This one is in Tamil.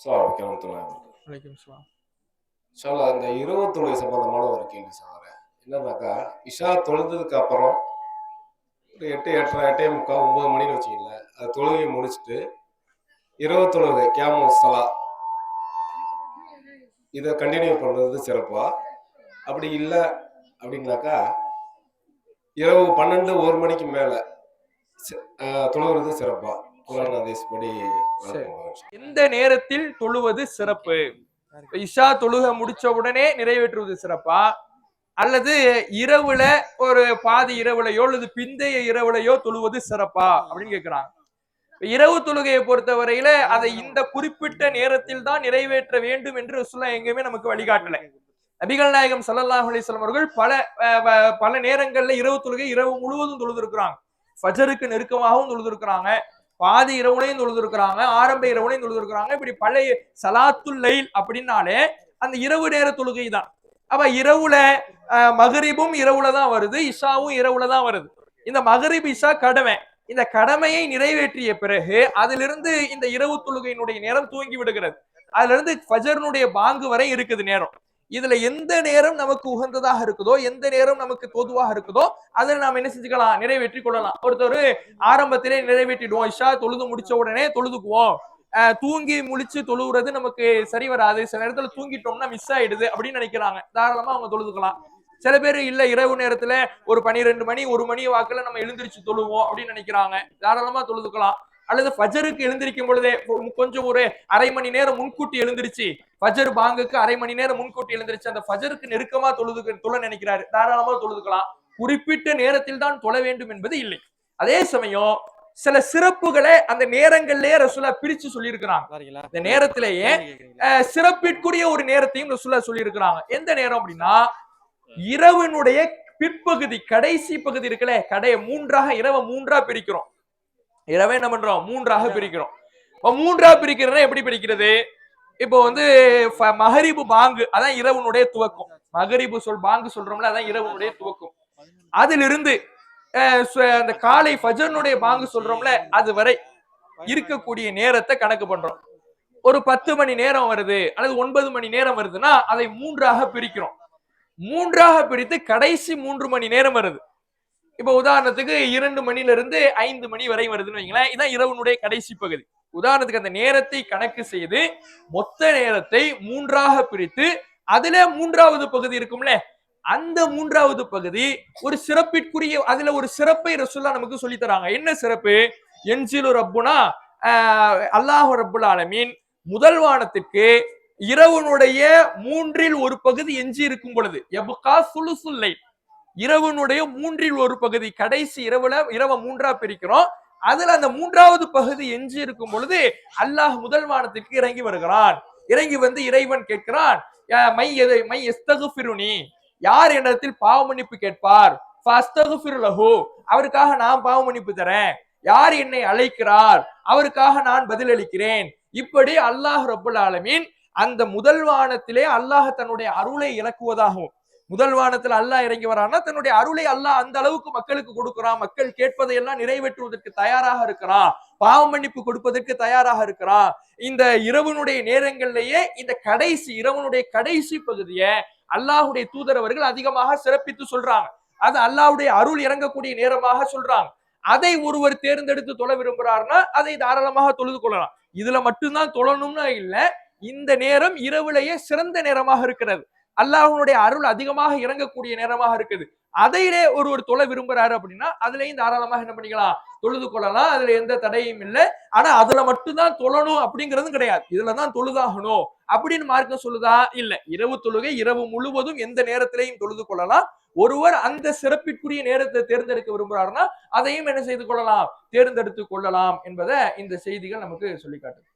அஸ்ஸலாமு அலைக்கும் வரஹ்மத்துல்லாஹி வபரகாத்துஹு. வலைக்கம் இன்ஷா அந்த இரவு தொழுகை சம்பந்தமான ஒரு கேள்வி சார் என்னன்னாக்கா இஷா தொழுந்ததுக்கு அப்புறம் ஒரு எட்டு எட்டரை எட்டே முக்கால் ஒன்பது மணின்னு வச்சுக்கங்களேன். அது தொழுகையை முடிச்சுட்டு இரவு தொழுகை கேமு சலா. இதை கண்டினியூ பண்ணுறது சிறப்பா. அப்படி இல்லை அப்படின்னாக்கா இரவு பன்னெண்டு ஒரு மணிக்கு மேலே தொழுகிறது சிறப்பா. எந்த நேரத்தில் தொழுவது சிறப்பு. இஷா தொழுக முடிச்ச உடனே நிறைவேற்றுவது சிறப்பா? அல்லது இரவுல ஒரு பாதி இரவுலையோ அல்லது பிந்தைய இரவுலையோ தொழுவது சிறப்பா? அப்படின்னு கேக்குறாங்க. இரவு தொழுகையை பொறுத்தவரையில அதை இந்த குறிப்பிட்ட நேரத்தில் தான் நிறைவேற்ற வேண்டும் என்று ரசூலுல்லாஹ் எங்கேயுமே நமக்கு வழிகாட்டல. நபிகள் நாயகம் ஸல்லல்லாஹு அலைஹி வஸல்லம் அவர்கள் பல பல நேரங்கள்ல இரவு தொழுகை இரவு முழுவதும் தொழுது ஃபஜருக்கு நெருக்கமாகவும் தொழுது பாதி இரவுலையும் தொழுதுருக்குறாங்க ஆரம்ப இரவுலையும் தொழுதுருக்குறாங்க. இப்படி பழைய சலாத்துல் லைல் அப்படின்னாலே அந்த இரவு நேர தொழுகை தான். அப்ப இரவுல மகரிபும் இரவுல தான் வருது இஷாவும் இரவுல தான் வருது. இந்த மகரிப் இஷா கடமை. இந்த கடமையை நிறைவேற்றிய பிறகு அதிலிருந்து இந்த இரவு தொழுகையினுடைய நேரம் தூங்கி விடுகிறது. அதுல இருந்து ஃபஜர்னுடைய பாங்கு வரை இருக்குது நேரம். இதுல எந்த நேரம் நமக்கு உகந்ததாக இருக்குதோ எந்த நேரம் நமக்கு தோதுவாக இருக்குதோ அதை நாம் என்ன செஞ்சுக்கலாம்? நிறைவேற்றி கொள்ளலாம். ஒருத்தர் ஆரம்பத்திலே நிறைவேற்றிடுவோம். இஷா தொழுது முடிச்ச உடனே தொழுதுக்குவோம். தூங்கி முழிச்சு தொழுவுறது நமக்கு சரி வராது. சில நேரத்துல தூங்கிட்டோம்னா மிஸ் ஆயிடுது அப்படின்னு நினைக்கிறாங்க. தாராளமா அவங்க தொழுதுக்கலாம். சில பேர் இல்ல இரவு நேரத்துல ஒரு பனிரெண்டு மணி ஒரு மணி வாக்குல நம்ம எழுந்திரிச்சு தொழுவோம் அப்படின்னு நினைக்கிறாங்க. தாராளமா தொழுதுக்கலாம். அல்லது ஃபஜருக்கு எழுந்திருக்கும் பொழுதே கொஞ்சம் ஒரு அரை மணி நேரம் முன்கூட்டி எழுந்திருச்சு. ஃபஜர் பாங்குக்கு அரை மணி நேரம் முன்கூட்டி எழுந்திருச்சு. அந்த ஃபஜருக்கு நெருக்கமா தொழுது தொழ நினைக்கிறாரு. தாராளமா தொழுதுக்கலாம். குறிப்பிட்ட நேரத்தில் தான் தொழ வேண்டும் என்பது இல்லை. அதே சமயம் சில சிறப்புகளை அந்த நேரங்கள்லயே ரசூலா பிரிச்சு சொல்லியிருக்கிறாங்க. இந்த நேரத்திலேயே சிறப்பிற்குரிய ஒரு நேரத்தையும் ரசூலா சொல்லியிருக்கிறாங்க. எந்த நேரம் அப்படின்னா இரவினுடைய பிற்பகுதி கடைசி பகுதி இருக்குல்ல கடைய மூன்றாக இரவை மூன்றா பிரிக்கிறோம். இரவே என்ன பண்றோம்? மூன்றாக பிரிக்கிறோம். இப்போ மூன்றாக பிரிக்கிறதுனா எப்படி பிரிக்கிறது? இப்போ வந்து மகரிபு பாங்கு அதான் இரவனுடைய துவக்கம். மகரிபு சொல் பாங்கு சொல்றோம்ல அதான் இரவனுடைய துவக்கம். அதிலிருந்து அந்த காலை ஃபஜனுடைய பாங்கு சொல்றோம்ல அது வரை இருக்கக்கூடிய நேரத்தை கணக்கு பண்றோம். ஒரு பத்து மணி நேரம் வருது அல்லது ஒன்பது மணி நேரம் வருதுன்னா அதை மூன்றாக பிரிக்கிறோம். மூன்றாக பிரித்து கடைசி மூன்று மணி நேரம் வருது. இப்போ உதாரணத்துக்கு இரண்டு மணில இருந்து ஐந்து மணி வரை வருதுன்னு வைங்களேன். இதான் இரவனுடைய கடைசி பகுதி. உதாரணத்துக்கு அந்த நேரத்தை கணக்கு செய்து மொத்த நேரத்தை மூன்றாக பிரித்து அதுல மூன்றாவது பகுதி இருக்கும்ல. அந்த மூன்றாவது பகுதி ஒரு சிறப்பிற்குரிய அதுல ஒரு சிறப்பை ரசுல்லா நமக்கு சொல்லி தராங்க என்ன சிறப்பு? என்சிலு ரப்புனா அல்லாஹு அல்லாஹ் ரப்புல் ஆலமீன் முதல் வானத்துக்கு இரவனுடைய மூன்றில் ஒரு பகுதி எஞ்சி இருக்கும் பொழுது. எபுகா சுலுசுல்லை இரவனுடைய மூன்றில் ஒரு பகுதி கடைசி இரவுல இரவை மூன்றா பிரிக்கிறோம். அதுல அந்த மூன்றாவது பகுதி எஞ்சி இருக்கும் பொழுது அல்லாஹ் முதல் வானத்திற்கு இறங்கி வருகிறான். இறங்கி வந்து இறைவன் கேட்கிறான் மை எதை மை எஸ்தகுபிருனி யார் என்னிடத்தில் பாவ மன்னிப்பு கேட்பார்? அவருக்காக நான் பாவ மன்னிப்பு தரேன். யார் என்னை அழைக்கிறார்? அவருக்காக நான் பதிலளிக்கிறேன். இப்படி அல்லாஹ் ரபுல் ஆலமீன் அந்த முதல் வானத்திலே அல்லாஹ் தன்னுடைய அருளை இறக்குவதாகவும் முதல் வானத்தில் அல்லாஹ் இறங்கி வரான்னா தன்னுடைய அருளை அல்லாஹ் அந்த அளவுக்கு மக்களுக்கு கொடுக்கிறான். மக்கள் கேட்பதையெல்லாம் நிறைவேற்றுவதற்கு தயாராக இருக்கிறான். பாவ மன்னிப்பு கொடுப்பதற்கு தயாராக இருக்கிறான். இந்த இரவனுடைய நேரங்கள்லயே இந்த கடைசி இரவனுடைய கடைசி பகுதியை அல்லாஹுடைய தூதரவர்கள் அதிகமாக சிறப்பித்து சொல்றாங்க. அது அல்லாஹுடைய அருள் இறங்கக்கூடிய நேரமாக சொல்றாங்க. அதை ஒருவர் தேர்ந்தெடுத்து தொழ விரும்புறாருன்னா அதை தாராளமாக தொழுது கொள்ளலாம். இதுல மட்டும்தான் தொழணும்னு இல்ல இந்த நேரம் இரவுலேயே சிறந்த நேரமாக இருக்கிறது. அல்லாஹனுடைய அருள் அதிகமாக இறங்கக்கூடிய நேரமாக இருக்குது. அதையிலே ஒருவர் தொலை விரும்புறாரு அப்படின்னா அதுலயும் தாராளமாக என்ன பண்ணிக்கலாம் தொழுது கொள்ளலாம். அதுல எந்த தடையும் இல்லை. ஆனா அதுல மட்டும்தான் தொழணும் அப்படிங்கிறதும் கிடையாது. இதுலதான் தொழுதாகணும் அப்படின்னு மார்க்கம் சொல்லுதா? இல்ல. இரவு தொழுகை இரவு முழுவதும் எந்த நேரத்திலையும் தொழுது கொள்ளலாம். ஒருவர் அந்த சிறப்பிற்குரிய நேரத்தை தேர்ந்தெடுக்க விரும்புறாருன்னா அதையும் என்ன செய்து கொள்ளலாம்? தேர்ந்தெடுத்து கொள்ளலாம் என்பதை இந்த செய்திகள் நமக்கு சொல்லி காட்டுது.